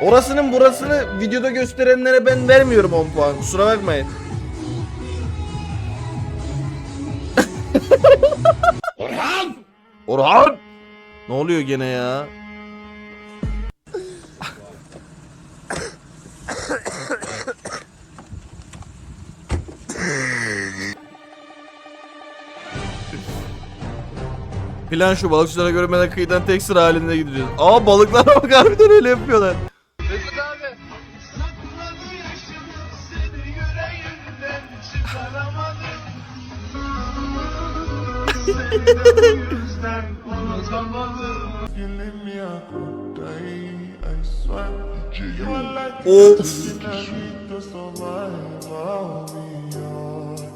Orasının burasını videoda gösterenlere ben vermiyorum 10 puan. Kusura bakmayın. Orhan! Orhan! Ne oluyor gene ya? Plan şu balıkçılara görmeden kıyıdan tek sıra halinde gideceğiz. Aa balıklara bak harbiden öyle yapıyorlar. Of.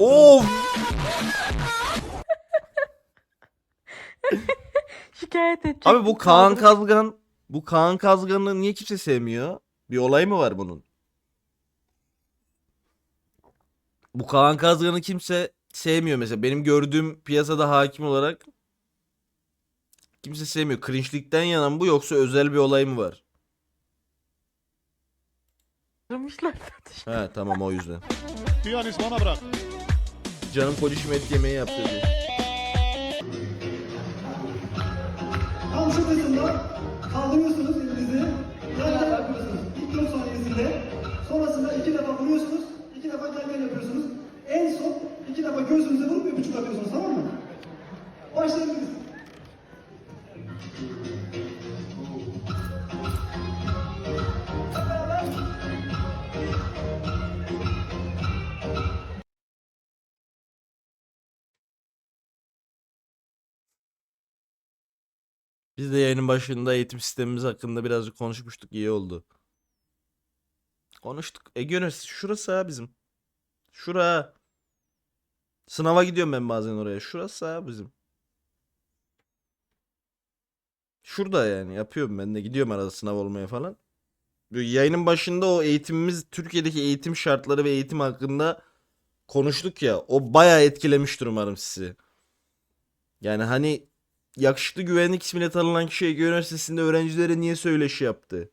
Of. Şikayet edecek. Abi bu Kaan Kazgan bu Kaan Kazgan'ı niye kimse sevmiyor? Bir olay mı var bunun? Bu Kaan Kazgan'ı kimse sevmiyor mesela. Benim gördüğüm piyasada hakim olarak kimse sevmiyor. Cringe'likten yana mı bu yoksa özel bir olay mı var? Kırmışlar. He tamam o yüzden. Piyanist bana bırak. Canım polisim et yemeği yaptı diye. Tam şu kısımda kaldırıyorsunuz elinizi. Yan yapıyorsunuz. İlk 4 saniyesinde. Sonrasında iki defa vuruyorsunuz. iki defa yan yapıyorsunuz. En son iki defa göğsünüze vurup bir buçuk atıyorsunuz tamam mı? Başlayabiliriz. Biz de yayının başında eğitim sistemimiz hakkında birazcık konuşmuştuk. iyi oldu. Konuştuk. Ege Üniversitesi şurası ha bizim. Şura. Sınava gidiyorum ben bazen oraya. Şurası ha bizim. Şurada yani yapıyorum ben de gidiyorum arada sınav olmaya falan. Yayının başında o eğitimimiz Türkiye'deki eğitim şartları ve eğitim hakkında konuştuk ya. O bayağı etkilemiştir umarım sizi. Yani hani yakışıklı güvenlik ismiyle tanınan kişi Ege Üniversitesi'nde öğrencilere niye söyleşi yaptı?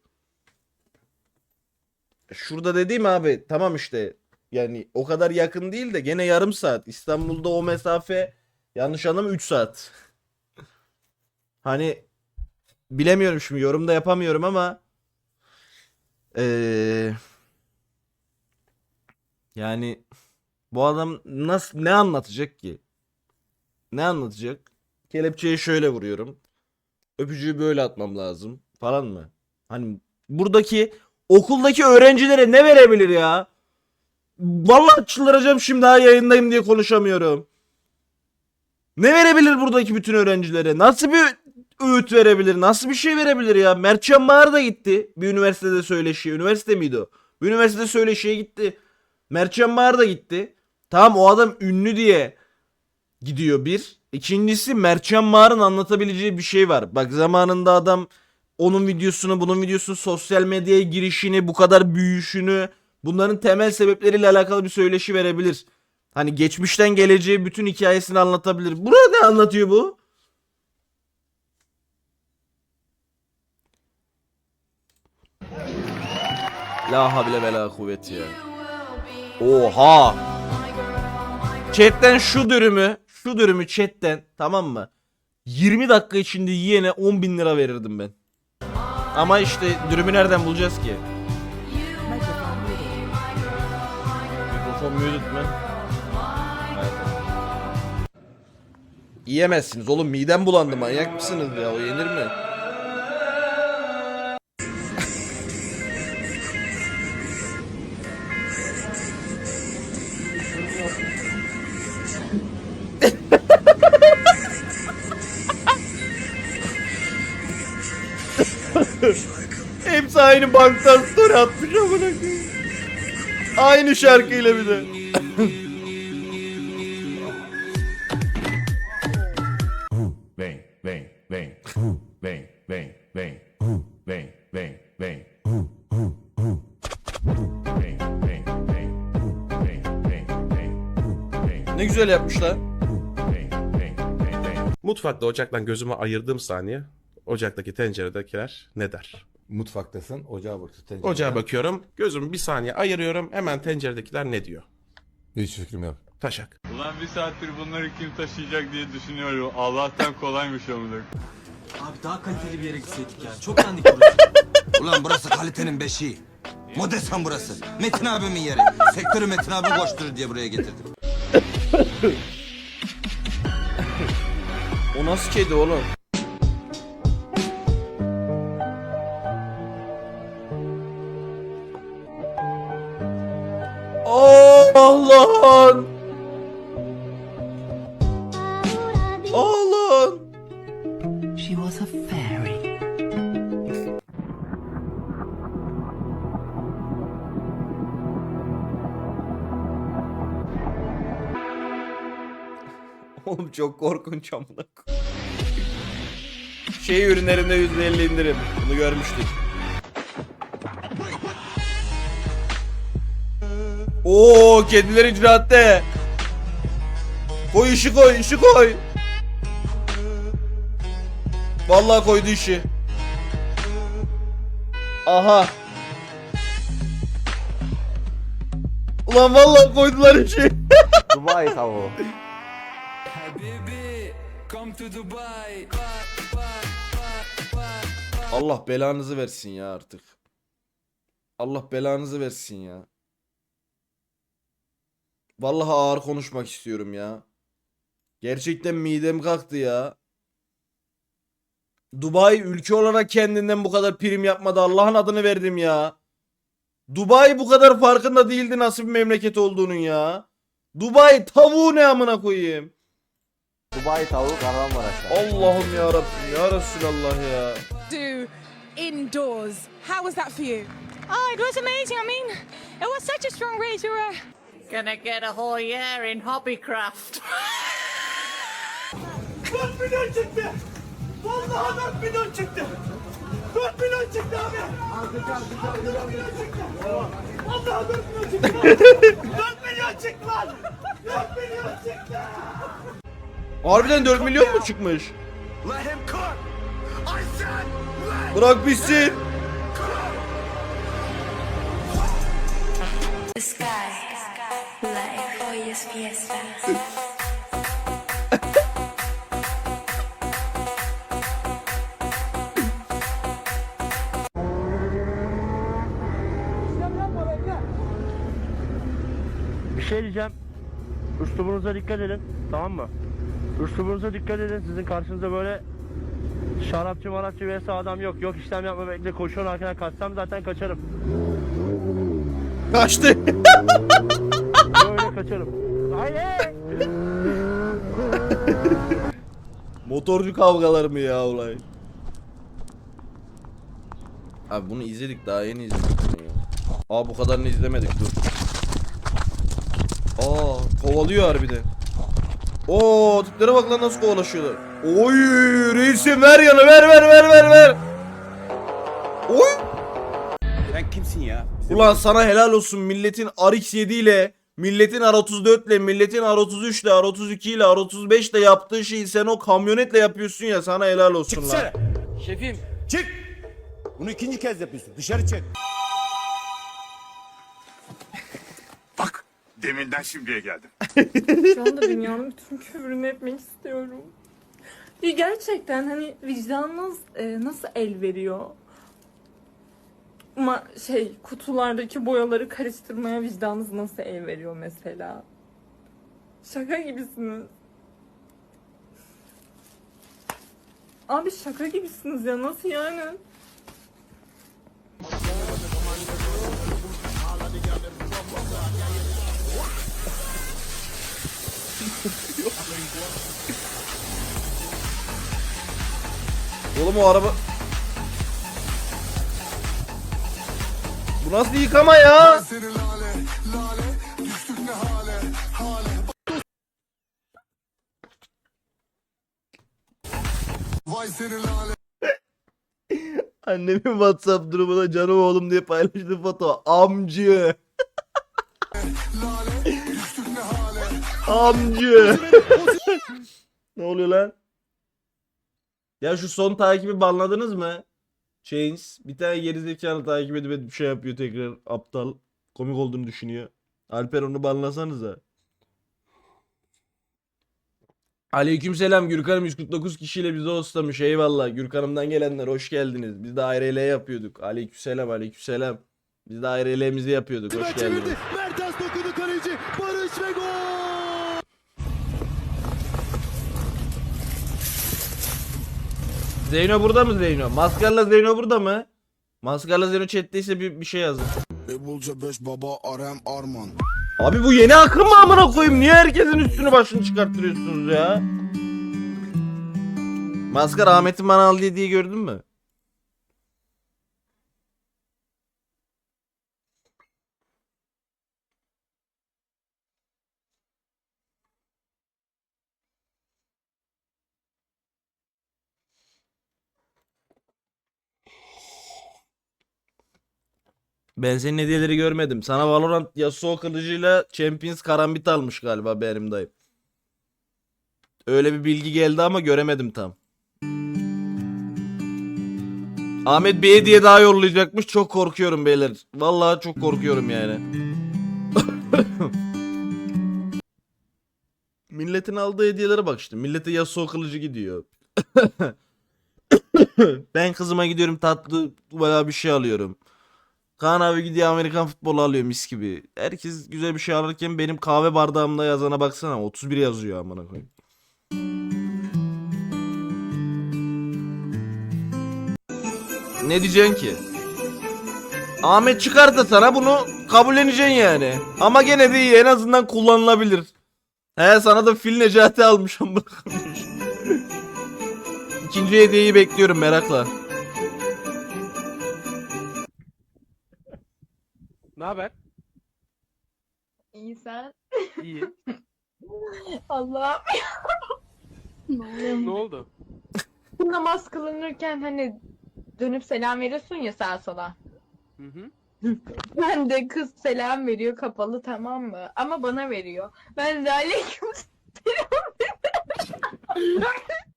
Şurada dediğim abi tamam işte yani o kadar yakın değil de gene yarım saat. İstanbul'da o mesafe yanlış anlama 3 saat. hani bilemiyorum şimdi yorumda yapamıyorum ama eee yani bu adam nasıl ne anlatacak ki? Ne anlatacak? Kelepçeyi şöyle vuruyorum. Öpücüğü böyle atmam lazım falan mı? Hani buradaki okuldaki öğrencilere ne verebilir ya? Vallahi çıldıracağım şimdi daha yayındayım diye konuşamıyorum. Ne verebilir buradaki bütün öğrencilere? Nasıl bir öğüt verebilir? Nasıl bir şey verebilir ya? Mertcan Bağır da gitti. Bir üniversitede söyleşiye. Üniversite miydi o? Bir üniversitede söyleşiye gitti. Mertcan Bağır da gitti. Tamam o adam ünlü diye gidiyor bir. İkincisi Mertcan Mağar'ın anlatabileceği bir şey var. Bak zamanında adam onun videosunu bunun videosunu sosyal medyaya girişini bu kadar büyüyüşünü bunların temel sebepleriyle alakalı bir söyleşi verebilir. Hani geçmişten geleceğe bütün hikayesini anlatabilir. Burada ne anlatıyor bu? La havle ve la kuvvet ya. Oha. Chat'ten şu dürümü, şu dürümü chat'ten tamam mı? 20 dakika içinde yiyene 10 bin lira verirdim ben. Ama işte dürümü nereden bulacağız ki? Mikrofon muted mi? Evet. Yiyemezsiniz oğlum midem bulandı manyak mısınız ya o yenir mi? Hepsi aynı banktan story atmış amına koyayım. Aynı şarkıyla bir de. Vem, vem, vem. Vem, vem, vem. Vem, vem, vem. Ne güzel yapmışlar. Mutfakta ocaktan gözümü ayırdığım saniye ocaktaki tenceredekiler ne der? Mutfaktasın, ocağa bakıyorsun. tencereye. Ocağa bakıyorum. Gözümü bir saniye ayırıyorum. Hemen tenceredekiler ne diyor? Hiç fikrim yok. Taşak. Ulan bir saattir bunları kim taşıyacak diye düşünüyorum. Allah'tan kolaymış amına. Abi daha kaliteli bir yere gitseydik ya. Çok dandik burası. Ulan burası kalitenin beşiği. Modesan burası. Metin abimin yeri. Sektörü Metin abi koşturur diye buraya getirdim. O nasıl kedi oğlum? Çok korkunç amına. Şey ürünlerinde %50 indirim. Bunu görmüştük. Oo kediler icraatte. Koy işi koy işi koy. Vallahi koydu işi. Aha. Ulan vallahi koydular işi. Dubai tavuğu. Allah belanızı versin ya artık. Allah belanızı versin ya. Vallahi ağır konuşmak istiyorum ya. Gerçekten midem kalktı ya. Dubai ülke olarak kendinden bu kadar prim yapmadı. Allah'ın adını verdim ya. Dubai bu kadar farkında değildi nasıl bir memleket olduğunun ya. Dubai tavuğu ne amına koyayım. Dubai tavuğu Kahramanmaraş'ta. Allah'ım ya Rabbim ya Resulallah ya. Do indoors. How was that for you? Oh, it was amazing. I mean, it was such a strong race. You were Gonna get a whole year in hobbycraft. Harbiden 4 milyon mu çıkmış? Bırak bitsin. Bir şey diyeceğim. Üslubunuza dikkat edin. Tamam mı? Üslubunuza dikkat edin. Sizin karşınızda böyle şarapçı marapçı vs adam yok. Yok işlem yapma bekle koşuyorsun arkadan kaçsam zaten kaçarım. Kaçtı. Böyle kaçarım. Hayır. Motorcu kavgaları mı ya olay? Abi bunu izledik daha yeni izledik. Aa bu kadarını izlemedik dur. Aa kovalıyor harbiden. Oo tiplere bak lan nasıl kovalaşıyorlar. Oy reisim ver yanı ver ver ver ver ver. Oy. Sen kimsin ya? Ulan sana helal olsun milletin RX7 ile milletin R34 ile milletin R33 ile R32 ile R35 ile yaptığı şeyi sen o kamyonetle yapıyorsun ya sana helal olsun lan. Şefim. Çık. Bunu ikinci kez yapıyorsun. Dışarı çık. Deminden şimdiye geldim. Şu anda dünyanın bütün küfrünü etmek istiyorum. Gerçekten hani vicdanınız e, nasıl el veriyor? Ama şey kutulardaki boyaları karıştırmaya vicdanınız nasıl el veriyor mesela? Şaka gibisiniz. Abi şaka gibisiniz ya nasıl yani? Oğlum o araba... Bu nasıl yıkama ya? Annemin WhatsApp durumuna canım oğlum diye paylaştı foto. Amcı. Amcı. ne oluyor lan? Ya şu son takibi banladınız mı? Chains bir tane gerizekalı takip edip edip bir şey yapıyor tekrar aptal. Komik olduğunu düşünüyor. Alper onu banlasanıza. Aleykümselam Gürkan'ım 149 kişiyle bizi hostlamış. Eyvallah. Gürkan'ımdan gelenler hoş geldiniz. Biz de ARL yapıyorduk. Aleykümselam aleykümselam. Biz de ARL'mizi yapıyorduk. Hoş geldiniz. Mertens dokundu kaleci. Barış ve gol. Zeyno burada mı Zeyno? Maskarla Zeyno burada mı? Maskarla Zeyno chatteyse bir, bir şey yazın. Abi bu yeni akım mı amına koyayım? Niye herkesin üstünü başını çıkarttırıyorsunuz ya? Maskar Ahmet'in bana al dediği gördün mü? Ben senin hediyeleri görmedim. Sana Valorant Yasuo kılıcıyla Champions karambit almış galiba benim dayım. Öyle bir bilgi geldi ama göremedim tam. Ahmet bir hediye daha yollayacakmış. Çok korkuyorum beyler. Vallahi çok korkuyorum yani. Milletin aldığı hediyelere bak işte. Millete Yasuo kılıcı gidiyor. ben kızıma gidiyorum tatlı bayağı bir şey alıyorum. Kaan abi gidiyor Amerikan futbolu alıyor mis gibi. Herkes güzel bir şey alırken benim kahve bardağımda yazana baksana 31 yazıyor amına koyayım. Ne diyeceksin ki? Ahmet çıkardı sana bunu kabulleneceksin yani. Ama gene de iyi en azından kullanılabilir. He sana da Fil Necati almış amına. İkinci hediyeyi bekliyorum merakla. Ne haber? İyi sen. İyi. Allah'ım. ne oldu? Namaz kılınırken hani dönüp selam veriyorsun ya sağa sola. Hı hı. Ben de kız selam veriyor kapalı tamam mı? Ama bana veriyor. Ben de aleyküm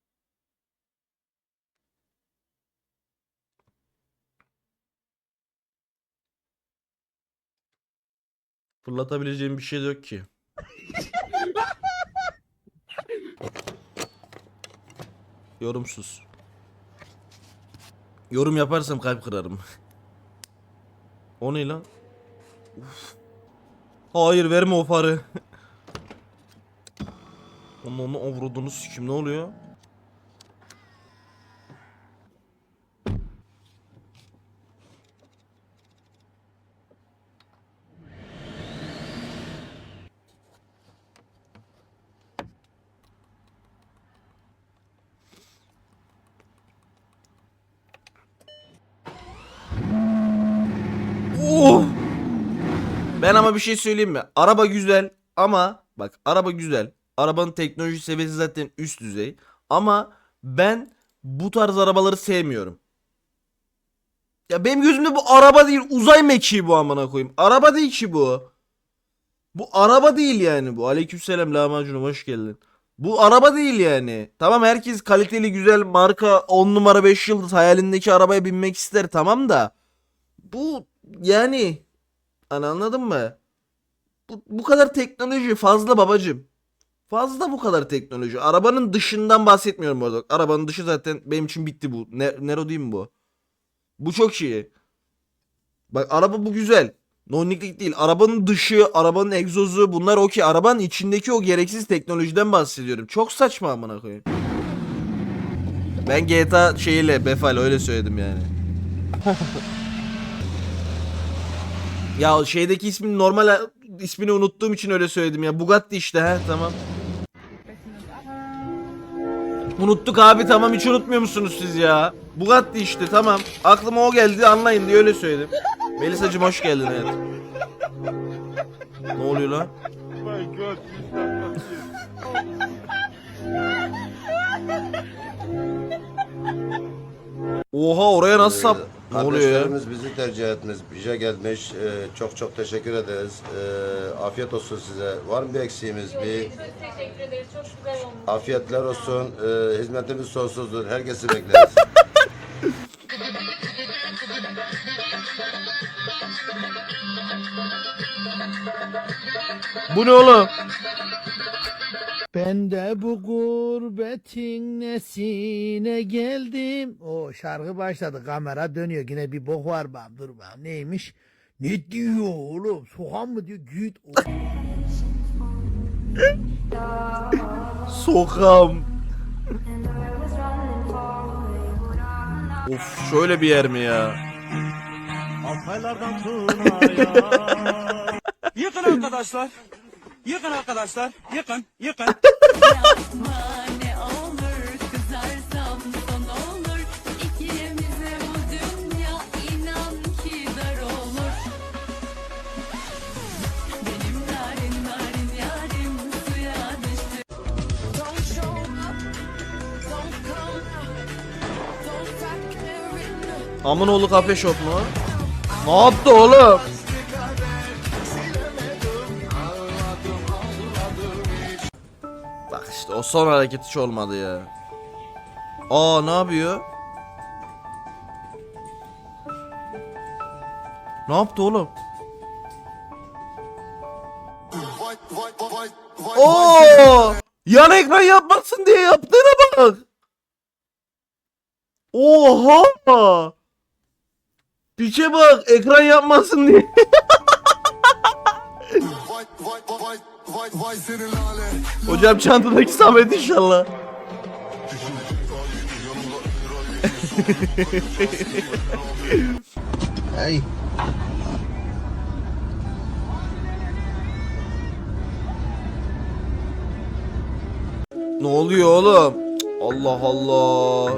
Fırlatabileceğim bir şey de yok ki. Yorumsuz. Yorum yaparsam kalp kırarım. o ne lan? Uf. Hayır verme o farı. Onu onu avradını sikim ne oluyor? Oh! Ben ama bir şey söyleyeyim mi? Araba güzel ama bak araba güzel. Arabanın teknoloji seviyesi zaten üst düzey. Ama ben bu tarz arabaları sevmiyorum. Ya benim gözümde bu araba değil uzay mekiği bu amına koyayım. Araba değil ki bu. Bu araba değil yani bu. Aleykümselam lahmacunum hoş geldin. Bu araba değil yani. Tamam herkes kaliteli güzel marka 10 numara 5 yıldız hayalindeki arabaya binmek ister tamam da. Bu yani hani anladın mı? Bu, bu kadar teknoloji fazla babacım. Fazla bu kadar teknoloji. Arabanın dışından bahsetmiyorum bu. Arabanın dışı zaten benim için bitti bu. Ne, Nero değil mi bu? Bu çok iyi. Bak araba bu güzel. Noniklik değil. Arabanın dışı, arabanın egzozu bunlar okey. Arabanın içindeki o gereksiz teknolojiden bahsediyorum. Çok saçma amına koyayım. Ben GTA şeyiyle Befal öyle söyledim yani. Ya şeydeki ismin normal ismini unuttuğum için öyle söyledim ya. Bugatti işte he tamam. Unuttuk abi tamam hiç unutmuyor musunuz siz ya? Bugatti işte tamam. Aklıma o geldi anlayın diye öyle söyledim. Melisacım hoş geldin hayatım. Ne oluyor lan? Oha oraya nasıl sap? Ne oluyor ya? Bizi tercih etmiş, bize gelmiş. Ee, çok çok teşekkür ederiz. Ee, afiyet olsun size. Var mı bir eksiğimiz? Bir teşekkür ederiz. Çok güzel olmuş. afiyetler olsun. Ee, hizmetimiz sonsuzdur. Herkesi bekleriz. Bu ne oğlum? Ben de bu gurbetin nesine geldim. O şarkı başladı. Kamera dönüyor. Yine bir bok var bak. Dur bak. Neymiş? Ne diyor oğlum? Soğan mı diyor? Git. Sokam. Of şöyle bir yer mi ya? Yıkın arkadaşlar. Yıkın arkadaşlar. Yıkın. Yıkın. Amınoğlu kafe shop mu? Ne yaptı oğlum? Son hareket hiç olmadı ya. Aa ne yapıyor? Ne yaptı oğlum? Oo! Yan ekran yapmasın diye yaptığına bak. Oha! Piçe bak ekran yapmasın diye. Hocam çantadaki Samet inşallah. Ne oluyor oğlum? Allah Allah.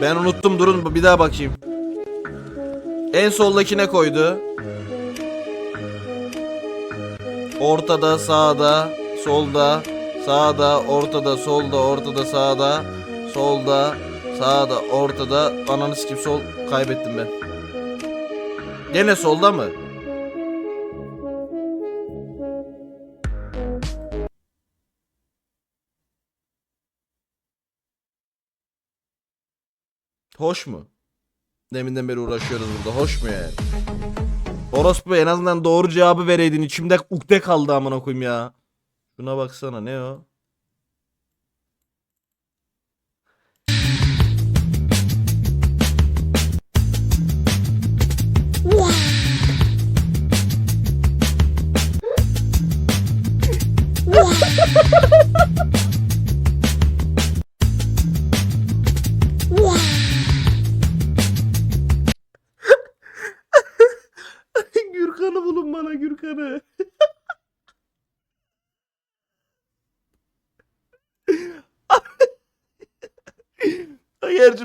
Ben unuttum durun bir daha bakayım. En soldakine koydu. Ortada, sağda, solda, sağda, ortada, solda, ortada, sağda, solda, sağda, ortada. Ananı sikip sol kaybettim ben. Gene solda mı? Hoş mu? Deminden beri uğraşıyoruz burada. Hoş mu yani? Orospu en azından doğru cevabı vereydin. İçimde ukde kaldı amına koyayım ya. Şuna baksana ne o?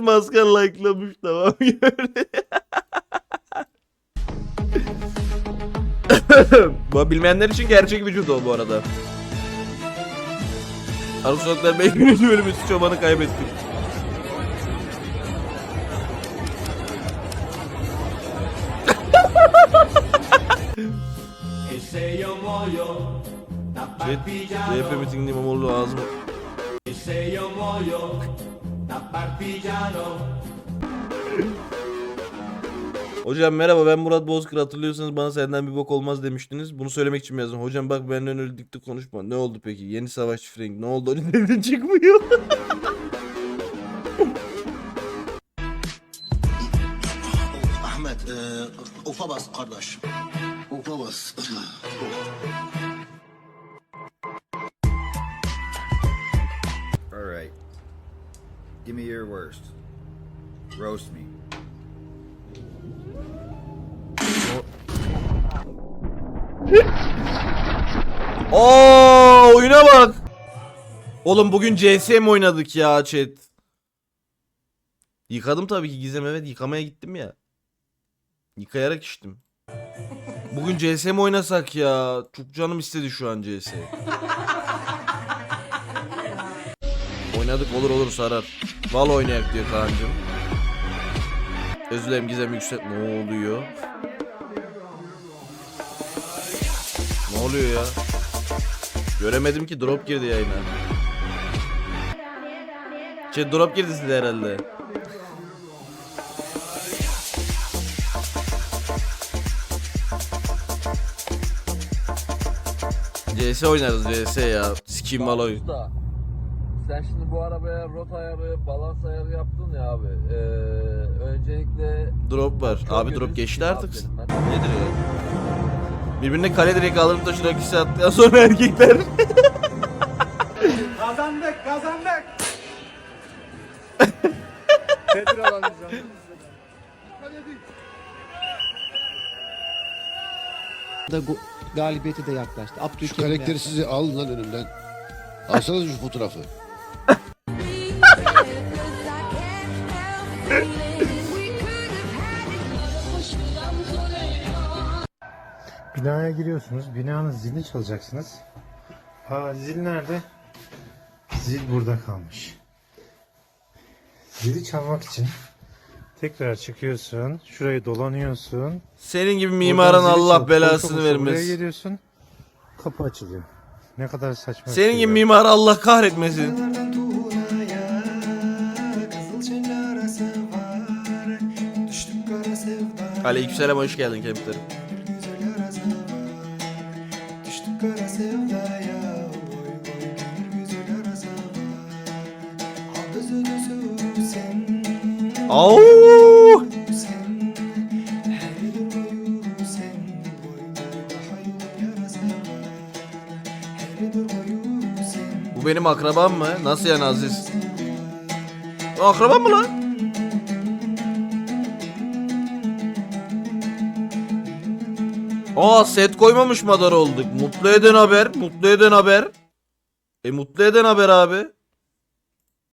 Maskan like'lamış tamam gördü. bu bilmeyenler için gerçek vücut o bu arada. Arka Sokaklar 5. bölümü çobanı kaybettik. Chat, CHP mitinginde İmamoğlu lazım. Hocam merhaba ben Murat Bozkır hatırlıyorsanız bana senden bir bok olmaz demiştiniz. Bunu söylemek için yazdım. Hocam bak benden öyle dikti konuşma. Ne oldu peki? Yeni savaş Frank ne oldu? Neden çıkmıyor? Ahmet, e, ufa bas kardeş. Ufa bas. Give me your worst. Roast me. Oo oyuna bak. Oğlum bugün CS mi oynadık ya chat? Yıkadım tabii ki Gizem evet yıkamaya gittim ya. Yıkayarak içtim. Bugün CS mi oynasak ya? Çok canım istedi şu an CS oynadık olur olur sarar. Val oynayak diyor Kaan'cım. Özür Gizem Yüksek. Ne oluyor? Ne oluyor ya? Göremedim ki drop girdi yayına. Şey drop girdi size herhalde. CS oynarız CS ya. Sikim baloyu. Sen şimdi bu arabaya rot ayarı, balans ayarı yaptın ya abi. Ee, öncelikle Drop var. Abi drop geçti artık. Nedir ya? Birbirine kale direkt alırım taşırak ikisi attıktan sonra erkekler. Kazandık, kazandık. galibiyete de yaklaştı. Şu karakteri sizi alın lan önümden. Alsanız şu fotoğrafı. Binaya giriyorsunuz. Binanın zilini çalacaksınız. Aa zil nerede? Zil burada kalmış. Zili çalmak için tekrar çıkıyorsun. Şurayı dolanıyorsun. Senin gibi mimarın Buradan zili Allah çalıp belasını koşa Buraya vermez. geliyorsun. Kapı açılıyor. Ne kadar saçma. Senin şey gibi ya. mimar Allah kahretmesin. Aleykümselam hoş geldin kemiklerim. Au! Bu benim akrabam mı? Nasıl yani Aziz? O akrabam mı lan? Aa set koymamış madar olduk. Mutlu eden haber. Mutlu eden haber. E mutlu eden haber abi.